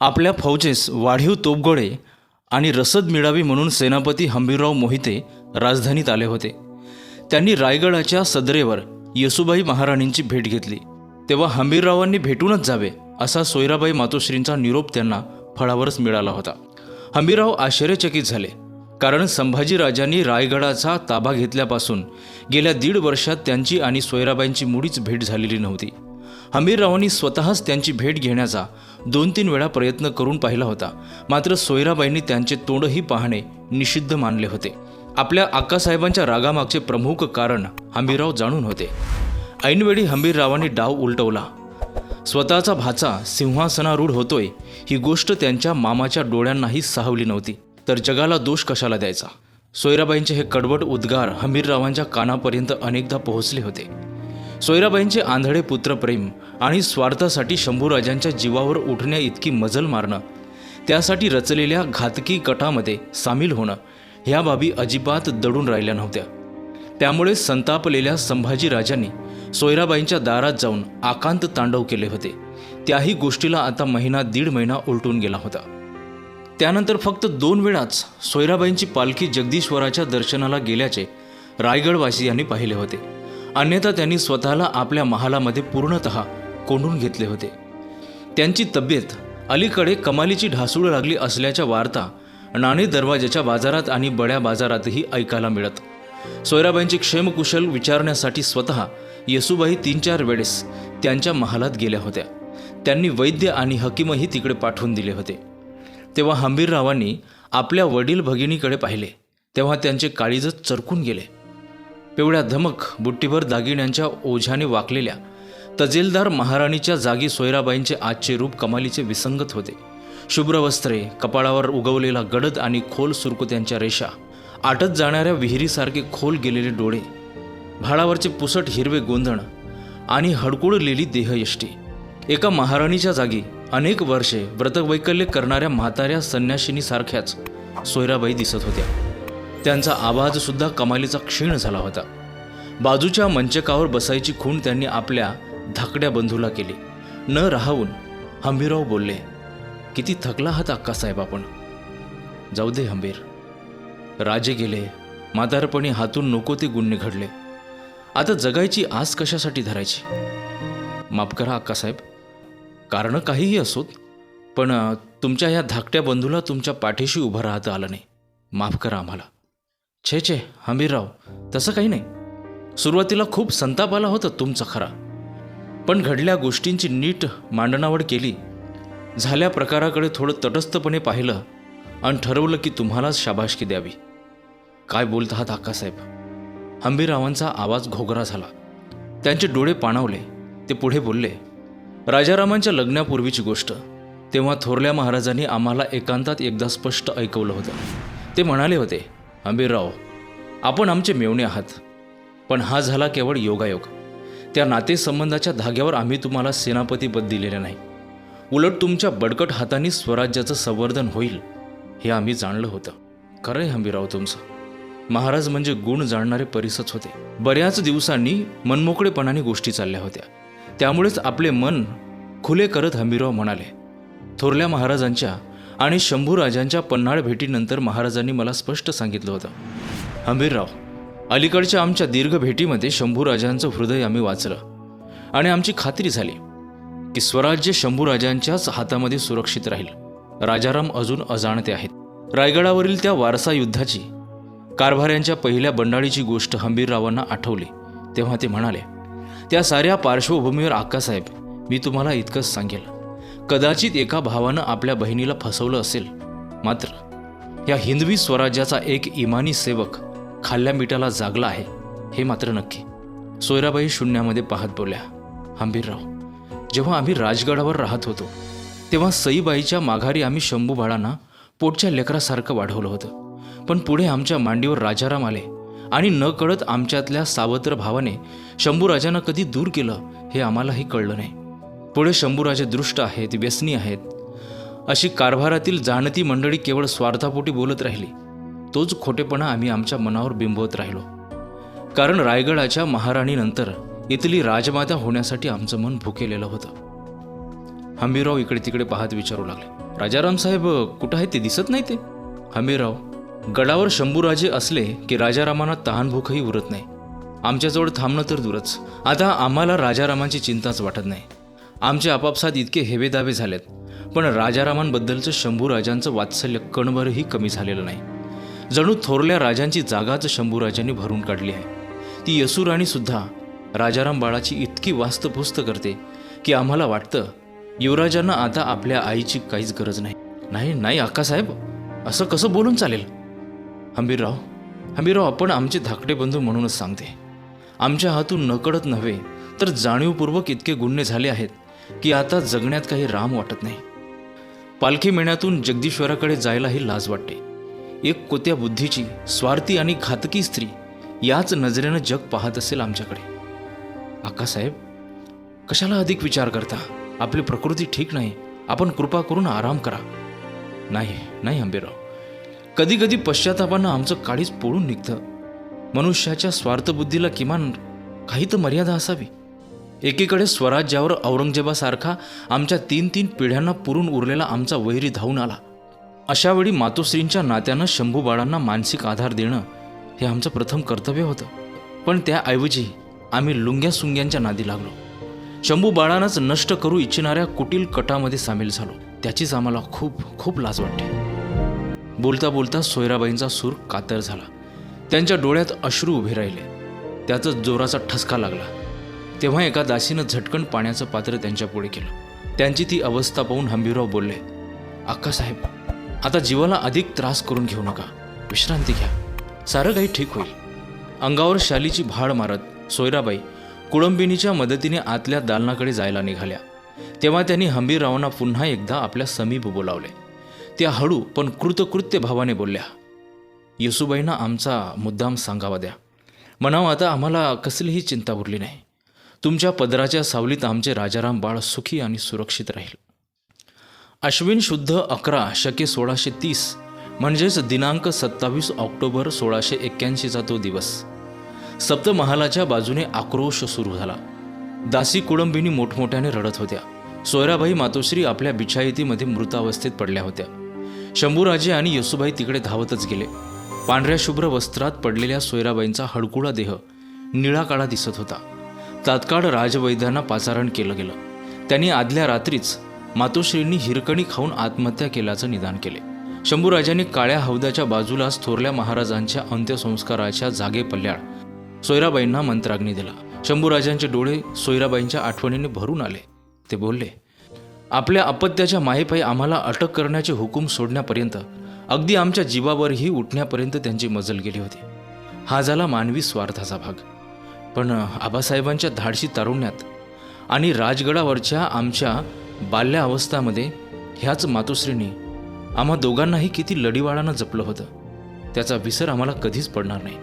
आपल्या फौजेस वाढीव तोपगोळे आणि रसद मिळावी म्हणून सेनापती हंबीरराव मोहिते राजधानीत आले होते. त्यांनी रायगडाच्या सदरेवर येसुबाई महाराणींची भेट घेतली. तेव्हा हंबीररावांनी भेटूनच जावे असा सोयराबाई मातोश्रींचा निरोप त्यांना फळावरच मिळाला होता. हंबीरराव आश्चर्यचकित झाले कारण संभाजीराजांनी रायगडाचा ताबा घेतल्यापासून गेल्या दीड वर्षात त्यांची आणि सोयराबाईंची मुळीच भेट झालेली नव्हती. हमीररावांनी स्वतःच त्यांची भेट घेण्याचा दोन तीन वेळा प्रयत्न करून पाहिला होता. मात्र सोयराबाईंनी त्यांचे तोंडही पाहणे निषिद्ध मानले होते. आपल्या आक्कासाहेबांच्या रागामागचे प्रमुख कारण हंबीरराव जाणून होते. ऐनवेळी हंबीररावांनी डाव उलटवला. स्वतःचा भाचा सिंहासनारूढ होतोय ही गोष्ट त्यांच्या मामाच्या डोळ्यांनाही साहवली नव्हती. तर जगाला दोष कशाला द्यायचा? सोयराबाईंचे हे कडवट उद्गार हमीररावांच्या कानापर्यंत अनेकदा पोहोचले होते. सोयराबाईंचे आंधळे पुत्रप्रेम आणि स्वार्थासाठी शंभूराजांच्या जीवावर उठण्या इतकी मजल मारणं त्यासाठी रचलेल्या घातकी कटामध्ये सामील होणं ह्या बाबी अजिबात दडून राहिल्या नव्हत्या. त्यामुळे संतापलेल्या संभाजीराजांनी सोयराबाईंच्या दारात जाऊन आकांत तांडव केले होते. त्याही गोष्टीला आता महिना दीड महिना उलटून गेला होता. त्यानंतर फक्त दोन वेळाच सोयराबाईंची पालखी जगदीश्वराच्या दर्शनाला गेल्याचे रायगडवासियांनी पाहिले होते. अन्यथा त्यांनी स्वतःला आपल्या महालामध्ये पूर्णतः कोंडून घेतले होते. त्यांची तब्येत अलीकडे कमालीची ढासूळ लागली असल्याच्या वार्ता नाणे दरवाजाच्या बाजारात आणि बड्या बाजारातही ऐकायला मिळत. सोयराबाईंची क्षेमकुशल विचारण्यासाठी स्वतः येसुबाई तीन चार वेळेस त्यांच्या महालात गेल्या होत्या. त्यांनी वैद्य आणि हकीमही तिकडे पाठवून दिले होते. तेव्हा हंबीररावांनी आपल्या वडील भगिनीकडे पाहिले. तेव्हा त्यांचे काळीजच चरकून गेले. पिवळ्या धमक बुट्टीभर दागिन्यांच्या ओझ्याने वाकलेल्या तजेलदार महाराणीच्या जागी सोयराबाईंचे आजचे रूप कमालीचे विसंगत होते. शुभ्र वस्त्रे कपाळावर उगवलेला गडद आणि खोल सुरकुत्यांच्या रेषा आटत जाणाऱ्या विहिरीसारखे खोल गेलेले डोळे भाळावरचे पुसट हिरवे गोंधण आणि हडकुळलेली देहयष्टी. एका महाराणीच्या जागी अनेक वर्षे व्रतवैकल्य करणाऱ्या म्हाताऱ्या संन्याशिनीसारख्याच सोयराबाई दिसत होत्या. त्यांचा आवाजसुद्धा कमालीचा क्षीण झाला होता. बाजूच्या मंचकावर बसायची खूण त्यांनी आपल्या धाकड्या बंधूला केली. न राहून हंबीरराव बोलले किती थकला आहात अक्कासाहेब आपण. जाऊ दे हंबीर. राजे गेले. म्हातारपणी हातून नको ते गुण निघडले. आता जगायची आस कशासाठी धरायची? माफ करा अक्कासाहेब. कारणं काहीही असोत पण तुमच्या ह्या धाकट्या बंधूला तुमच्या पाठीशी उभं राहता आलं नाही. माफ करा आम्हाला. छे छे हंबीरराव तसं काही नाही. सुरुवातीला खूप संताप आला होता तुमचा खरा. पण घडल्या गोष्टींची नीट मांडणावड केली. झाल्या प्रकाराकडे थोडं तटस्थपणे पाहिलं आणि ठरवलं की तुम्हालाच शाबाशकी द्यावी. काय बोलत आहात आकासाहेब? हंबीरावांचा आवाज घोगरा झाला. त्यांचे डोळे पाणावले. ते पुढे बोलले राजारामांच्या लग्नापूर्वीची गोष्ट. तेव्हा थोरल्या महाराजांनी आम्हाला एकांतात एकदा स्पष्ट ऐकवलं होतं. ते म्हणाले होते हंबीरराव आपण आमचे मेवणे आहात. पण हा झाला केवळ योगायोग. त्या नातेसंबंधाच्या धाग्यावर आम्ही तुम्हाला सेनापतीपद दिलेले नाही. उलट तुमच्या बडकट हातांनी स्वराज्याचं संवर्धन होईल हे आम्ही जाणलं होतं. खरं आहे हंबीराव तुमचं. महाराज म्हणजे गुण जाणणारे परिसच होते. बऱ्याच दिवसांनी मनमोकळेपणाने गोष्टी चालल्या होत्या. त्यामुळेच आपले मन खुले करत हंबीराव म्हणाले थोरल्या महाराजांच्या आणि शंभूराजांच्या पन्हाळ भेटीनंतर महाराजांनी मला स्पष्ट सांगितलं होतं. हंबीरराव अलीकडच्या आमच्या दीर्घ भेटीमध्ये शंभूराजांचं हृदय आम्ही वाचलं. आणि आमची खात्री झाली की स्वराज्य शंभूराजांच्याच हातामध्ये सुरक्षित राहील. राजाराम अजून अजाणते आहेत. रायगडावरील त्या वारसा युद्धाची कारभाऱ्यांच्या पहिल्या बंडाळीची गोष्ट हंबीररावांना आठवली तेव्हा ते म्हणाले त्या साऱ्या पार्श्वभूमीवर आक्कासाहेब मी तुम्हाला इतकंच सांगेल. कदाचित एका भावानं आपल्या बहिणीला फसवलं असेल. मात्र या हिंदवी स्वराज्याचा एक इमानी सेवक खाल्ल्या मिठाला जागला आहे हे मात्र नक्की. सोयराबाई शून्यामध्ये पाहत बोलल्या हंबीरराव जेव्हा आम्ही राजगडावर राहत होतो तेव्हा सईबाईच्या माघारी आम्ही शंभू बाळांना पोटच्या लेकरासारखं वाढवलं होतं. पण पुढे आमच्या मांडीवर राजाराम आले आणि न कळत आमच्यातल्या सावत्र भावाने शंभूराजांना कधी दूर केलं हे आम्हालाही कळलं नाही. पुढे शंभूराजे दृष्ट आहेत व्यसनी आहेत. अशी कारभारातील जाणती मंडळी केवळ स्वार्थापोटी बोलत राहिली. तोच खोटेपणा आम्ही आमच्या मनावर बिंबवत राहिलो. कारण रायगडाच्या महाराणीनंतर इथली राजमाता होण्यासाठी आमचं मन भुकेलेलं होतं. हंबीराव इकडे तिकडे पाहत विचारू लागले. राजाराम साहेब कुठं आहे ते? दिसत नाही ते? हमीरराव गडावर शंभूराजे असले की राजारामांना तहानभूकही उरत नाही. आमच्याजवळ थांबणं तर दूरच. आता आम्हाला राजारामांची चिंताच वाटत नाही. आमचे आपापसात इतके हेवेदावे झालेत. पण राजारामांबद्दलचं शंभूराजांचं वात्सल्य कणभरही कमी झालेलं नाही. जणू थोरल्या राजांची जागाच शंभूराजांनी भरून काढली आहे. ती यसुराणी सुद्धा राजाराम बाळाची इतकी वास्तपुस्त करते की आम्हाला वाटतं युवराजांना आता आपल्या आईची काहीच गरज नाही. नाही नाही अक्कासाहेब असं कसं बोलून चालेल? हंबीरराव हंबीरराव आपण आमचे धाकटे बंधू म्हणूनच सांगते. आमच्या हातून नकळत नव्हे तर जाणीवपूर्वक इतके गुन्हे झाले आहेत की आता जगण्यात काही राम वाटत नाही. पालखी मेण्यातून जगदीश्वराकडे जायलाही लाज वाटते. एक कोत्या बुद्धीची स्वार्थी आणि घातकी स्त्री याच नजरेनं जग पाहत असेल आमच्याकडे. आकासाहेब कशाला अधिक विचार करता? आपली प्रकृती ठीक नाही. आपण कृपा करून आराम करा. नाही नाही आंबेराव. कधी कधी पश्चातापानं आमचं काळीच पोळून निघतं. मनुष्याच्या स्वार्थबुद्धीला किमान काही तर मर्यादा असावी. एकीकडे स्वराज्यावर औरंगजेबासारखा आमच्या तीन तीन पिढ्यांना पुरून उरलेला आमचा वैरी धावून आला. अशावेळी मातोश्रींच्या नात्यानं शंभू बाळांना मानसिक आधार देणं हे आमचं प्रथम कर्तव्य होतं. पण त्याऐवजी आम्ही लुंग्या सुंग्यांच्या नादी लागलो. शंभू बाळांनाच नष्ट करू इच्छिणाऱ्या कुटील कटामध्ये सामील झालो. त्याचीच आम्हाला खूप खूप लाज वाटते. बोलता बोलता सोयराबाईंचा सूर कातर झाला. त्यांच्या डोळ्यात अश्रू उभे राहिले. त्यातच जोराचा ठसका लागला. तेव्हा एका दासीनं झटकन पाण्याचं पात्र त्यांच्या पुढे केलं. त्यांची ती अवस्था पाहून हंबीरराव बोलले अक्कासाहेब आता जीवाला अधिक त्रास करून घेऊ नका. विश्रांती घ्या. सारं काही ठीक होईल. अंगावर शालीची भाड मारत सोयराबाई कुळंबिनीच्या मदतीने आतल्या दालनाकडे जायला निघाल्या. तेव्हा त्यांनी हंबीररावांना पुन्हा एकदा आपल्या समीप बोलावले. त्या हळू पण कृतकृत्य भावाने बोलल्या येसुबाईंना आमचा मुद्दाम सांगावा द्या. म्हणावं आता आम्हाला कसलीही चिंता उरली नाही. तुमच्या पदराच्या सावलीत आमचे राजाराम बाळ सुखी आणि सुरक्षित राहील. अश्विन शुद्ध अकरा शके सोळाशे तीस. म्हणजेच दिनांक सत्तावीस ऑक्टोबर सोळाशे एक्क्याऐंशीचा तो दिवस. सप्तमहालाच्या बाजूने आक्रोश सुरू झाला. दासी कुळंबिनी मोठमोठ्याने रडत होत्या. सोयराबाई मातोश्री आपल्या बिछायतीमध्ये मृतावस्थेत पडल्या होत्या. शंभूराजे आणि येसुबाई तिकडे धावतच गेले. पांढऱ्या शुभ्र वस्त्रात पडलेल्या सोयराबाईंचा हडकुळा देह निळा काळा दिसत होता. तात्काळ राजवैद्यांना पाचारण केलं गेलं. त्यांनी आदल्या रात्रीच मातोश्रींनी हिरकणी खाऊन आत्महत्या केल्याचं निदान केले. शंभूराजांनी काळ्या हौदाच्या बाजूलाच थोरल्या महाराजांच्या अंत्यसंस्काराच्या जागे पल्ल्याळ सोयराबाईंना मंत्राग्नी दिला. शंभूराजांचे डोळे सोयराबाईंच्या आठवणीने भरून आले. ते बोलले आपल्या अपत्याच्या मायेपायी आम्हाला अटक करण्याचे हुकूम सोडण्यापर्यंत अगदी आमच्या जीवावरही उठण्यापर्यंत त्यांची मजल गेली होती. हा झाला मानवी स्वार्थाचा भाग. पण आबासाहेबांच्या धाडशी तारुण्यात आणि राजगडावरच्या आमच्या बाल्यावस्थामध्ये ह्याच मातोश्रीने आम्हा दोघांनाही किती लढीवाळानं जपलं होतं. त्याचा विसर आम्हाला कधीच पडणार नाही.